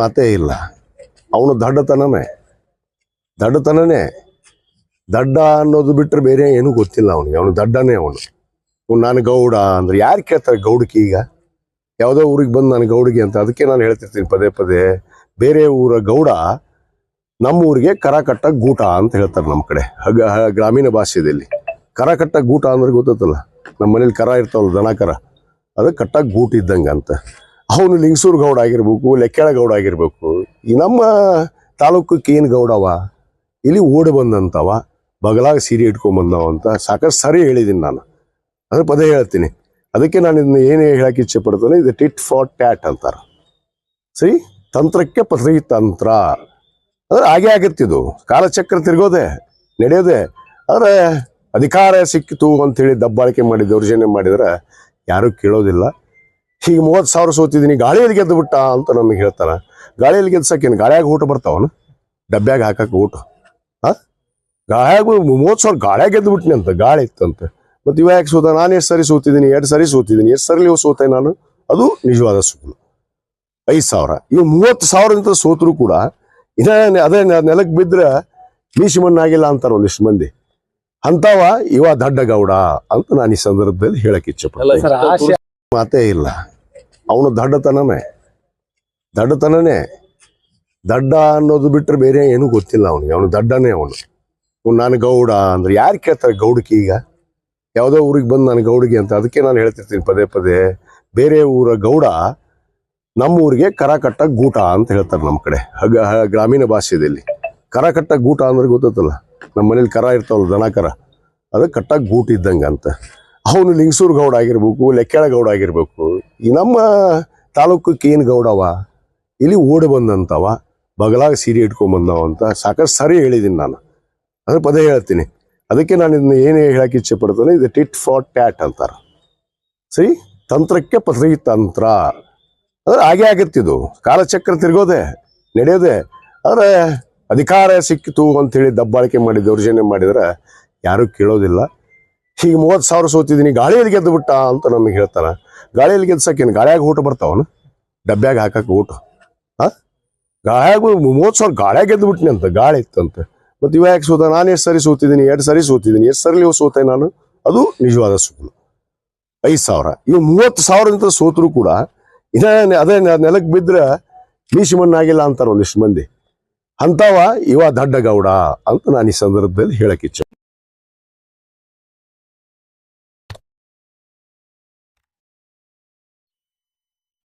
ಮಾತೇ ಇಲ್ಲ. ಅವನು ದಡ್ಡತನನೇ. ದಡ್ಡತನನೇ. ದಡ್ಡ ಅನ್ನೋದು ಬಿಟ್ಟರೆ ಬೇರೆ ಏನೂ ಗೊತ್ತಿಲ್ಲ ಅವನಿಗೆ. ಅವನು ದಡ್ಡನೇ ಅವನು. ನಾನು ಗೌಡ ಅಂದ್ರೆ ಯಾರು ಕೇಳ್ತಾರೆ ಗೌಡಕ್ಕೆ ಈಗ? ಯಾವುದೋ ಊರಿಗೆ ಬಂದು ನಾನು ಗೌಡಿಗೆ ಅಂತ ಅದಕ್ಕೆ ನಾನು ಹೇಳ್ತಿರ್ತೀನಿ ಪದೇ ಪದೇ. ಬೇರೆ ಊರ ಗೌಡ ನಮ್ಮ ಊರಿಗೆ ಕರಕಟ್ಟ ಗೂಟ ಅಂತ ಹೇಳ್ತಾರೆ ನಮ್ಮ ಕಡೆ, ಹಗ ಗ್ರಾಮೀಣ ಭಾಷೆಯಲ್ಲಿ. ಕರ ಕಟ್ಟ ಗೂಟ ಅಂದ್ರೆ ಗೊತ್ತಲ್ಲ ನಮ್ಮ ಮನೇಲಿ ಕರ ಇರ್ತಾವಲ್ಲ ದನ ಕರ. ಅದು ಕಟ್ಟ ಗೂಟ ಇದ್ದಂಗೆ ಅಂತ ಅವನು ಲಿಂಗಸೂರು ಗೌಡ ಆಗಿರ್ಬೇಕು ಲೆಕ್ಕೆಳ ಗೌಡ ಆಗಿರ್ಬೇಕು. ಈ ನಮ್ಮ ತಾಲೂಕಕ್ಕೆ ಏನು ಗೌಡವ? ಇಲ್ಲಿ ಓಡಿ ಬಂದಂತವ, ಬಗಲಾಗ ಸೀರೆ ಇಟ್ಕೊಂಬಂದವ ಅಂತ ಸಾಕಷ್ಟು ಸರಿ ಹೇಳಿದ್ದೀನಿ ನಾನು. ಅದ್ರ ಪದೇ ಹೇಳ್ತೀನಿ. ಅದಕ್ಕೆ ನಾನು ಇದನ್ನ ಏನು ಹೇಳಕ್ಕೆ ಇಚ್ಛೆ ಪಡ್ತೇನೆ, ಇದು ಟಿಟ್ ಫಾರ್ ಟ್ಯಾಟ್ ಅಂತಾರೆ. ಸರಿ? ತಂತ್ರಕ್ಕೆ ಪತ್ರಿ ತಂತ್ರ ಅಂದ್ರೆ ಹಾಗೆ ಆಗತ್ತಿದು ಕಾಲಚಕ್ರ ತಿರ್ಗೋದೆ, ನಡೆಯೋದೆ. ಆದರೆ ಅಧಿಕಾರ ಸಿಕ್ಕಿತು ಅಂತೇಳಿ ದಬ್ಬಾಳಿಕೆ ಮಾಡಿ, ದೌರ್ಜನ್ಯ ಮಾಡಿದ್ರೆ ಯಾರೂ ಕೇಳೋದಿಲ್ಲ. ಹೀಗೆ ಮೂವತ್ತು ಸಾವಿರ ಸೋತಿದ್ದೀನಿ, ಗಾಳಿಯಲ್ಲಿ ಗೆದ್ದು ಬಿಟ್ಟ ಅಂತ ನಮಗೆ ಹೇಳ್ತಾರ. ಗಾಳಿಯಲ್ಲಿ ಗೆದ್ಸಕ್ಕೇನು? ಗಾಳಿಯಾಗ ಊಟ ಬರ್ತಾವನ ಡಬ್ಬ್ಯಾಗ ಹಾಕಕ್ಕೆ ಊಟ. ಹಾ? ಗಾಳಿಯಾಗ ಮೂವತ್ತು ಸಾವಿರ ಗಾಳಿಯಾಗ ಗೆದ್ದು ಬಿಟ್ಟಿನಿ ಅಂತ, ಗಾಳಿ ಇತ್ತಂತೆ. ಮತ್ತು ಇವ ಯಾಕೆ ಸೋತ? ನಾನು ಎಷ್ಟು ಸರಿ ಸೋತಿದ್ದೀನಿ, ಎರಡು ಸರಿ ಸೋತಿದ್ದೀನಿ, ಎಷ್ಟು ಸರಿ ಸೋತೆ ನಾನು? ಅದು ನಿಜವಾದ ಸುಳ್ಳು. ಐದು ಸಾವಿರ. ಇವು ಮೂವತ್ತು ಸಾವಿರದಿಂದ ಸೋತರು ಕೂಡ ಇದೇ ಅದೇ ನೆಲಕ್ಕೆ ಬಿದ್ದರೆ ಮೀಸಿ ಮಣ್ಣಾಗಿಲ್ಲ ಅಂತಾರೆ ಒಂದಿಷ್ಟು ಮಂದಿ. ಅಂತಾವ ಇವ ದಡ್ಡ ಗೌಡ ಅಂತ ನಾನು ಈ ಸಂದರ್ಭದಲ್ಲಿ ಹೇಳಕ್ಕೆ ಇಚ್ಛೆ ಮಾತೇ ಇಲ್ಲ. ಅವನು ದಡ್ಡತನನೇ. ದಡ್ಡತನನೇ. ದಡ್ಡ ಅನ್ನೋದು ಬಿಟ್ಟರೆ ಬೇರೆ ಏನೂ ಗೊತ್ತಿಲ್ಲ ಅವನಿಗೆ. ಅವನು ದಡ್ಡನೇ ಅವನು. ನಾನು ಗೌಡ ಅಂದ್ರೆ ಯಾರು ಕೇಳ್ತಾರೆ ಗೌಡಕ್ಕೆ ಈಗ? ಯಾವುದೋ ಊರಿಗೆ ಬಂದು ನಾನು ಗೌಡಿಗೆ ಅಂತ ಅದಕ್ಕೆ ನಾನು ಹೇಳ್ತಿರ್ತೀನಿ ಪದೇ ಪದೇ. ಬೇರೆ ಊರ ಗೌಡ ನಮ್ಮ ಊರಿಗೆ ಕರಕಟ್ಟ ಗೂಟ ಅಂತ ಹೇಳ್ತಾರೆ ನಮ್ಮ ಕಡೆ ಗ್ರಾಮೀಣ ಭಾಷೆಯಲ್ಲಿ. ಕರಕಟ್ಟ ಗೂಟ ಅಂದ್ರೆ ಗೊತ್ತಲ್ಲ ನಮ್ಮ ಮನೇಲಿ ಕರ ಇರ್ತಾವಲ್ಲ ದನ ಕರ. ಅದು ಕಟ್ಟ ಗೂಟ ಇದ್ದಂಗೆ ಅಂತ. ಅವನು ಲಿಂಗಸೂರು ಗೌಡ ಆಗಿರ್ಬೇಕು ಲೆಕ್ಕಳ ಗೌಡ ಆಗಿರ್ಬೇಕು. ಈ ನಮ್ಮ ತಾಲೂಕಕ್ಕೆ ಏನು ಗೌಡವ ಇಲ್ಲಿ ಓಡಿ ಬಂದಂಥವ ಬಗಲಾಗ ಸೀರೆ ಇಟ್ಕೊಂಬಂದವ ಅಂತ ಸಾಕಷ್ಟು ಸರಿ ಹೇಳಿದ್ದೀನಿ ನಾನು. ಅದ್ರ ಪದೇ ಹೇಳ್ತೀನಿ. ಅದಕ್ಕೆ ನಾನು ಇದನ್ನ ಏನು ಹೇಳಕ್ಕೆ ಇಚ್ಛೆ ಪಡ್ತೇನೆ, ಇದು ಟಿಟ್ ಫಾರ್ ಟ್ಯಾಟ್ ಅಂತಾರೆ. ಸರಿ ತಂತ್ರಕ್ಕೆ ಪತ್ರಿ ತಂತ್ರ. ಅಂದ್ರೆ ಹಾಗೆ ಆಗತ್ತಿದು ಕಾಲಚಕ್ರ ತಿರ್ಗೋದೆ, ನಡೆಯೋದೆ. ಆದರೆ ಅಧಿಕಾರ ಸಿಕ್ಕಿತು ಅಂತೇಳಿ ದಬ್ಬಾಳಿಕೆ ಮಾಡಿ ದೌರ್ಜನ್ಯ ಮಾಡಿದ್ರೆ ಯಾರೂ ಕೇಳೋದಿಲ್ಲ. ಹೀಗೆ ಮೂವತ್ತು ಸಾವಿರ ಸೋತಿದ್ದೀನಿ, ಗಾಳಿಯಲ್ಲಿ ಗೆದ್ದು ಬಿಟ್ಟ ಅಂತ ನಮಗೆ ಹೇಳ್ತಾರೆ. ಗಾಳಿಯಲ್ಲಿ ಗೆದ್ಸಕ್ಕೇನು? ಗಾಳಿಯಾಗ ಊಟ ಬರ್ತಾವನು ಡಬ್ಬ್ಯಾಗ ಹಾಕಕ್ಕೆ ಊಟ ಹಾ ಗಾಳಿಯಾಗ ಮೂವತ್ತು ಸಾವಿರ ಗಾಳಿಯಾಗ ಗೆದ್ದು ಬಿಟ್ಟಿನಿ ಅಂತ, ಗಾಳಿ ಇತ್ತಂತ ಮತ್ತು ಇವ ಯಾಕೆ ಸೋತ? ನಾನು ಎಷ್ಟು ಸರಿ ಸೋತಿದ್ದೀನಿ, ಎರಡು ಸರಿ ಸೋತಿದ್ದೀನಿ, ಎಷ್ಟು ಸರಿ ಸೋತೆ ನಾನು? ಅದು ನಿಜವಾದ ಸುಳ್ಳು. ಐದು ಸಾವಿರ. ಇವು ಮೂವತ್ತು ಸಾವಿರದಿಂದ ಸೋತರು ಕೂಡ ಇದೇ ಅದೇ ನೆಲಕ್ಕೆ ಬಿದ್ದರೆ ಮೀಸಿ ಮಣ್ಣಾಗಿಲ್ಲ ಅಂತಾರೆ ಒಂದಿಷ್ಟು ಮಂದಿ. ಅಂತಾವ ಇವ ದಡ್ಡ ಗೌಡ ಅಂತ ನಾನು ಈ ಸಂದರ್ಭದಲ್ಲಿ ಹೇಳಕ್ ಇಚ್ಛೆ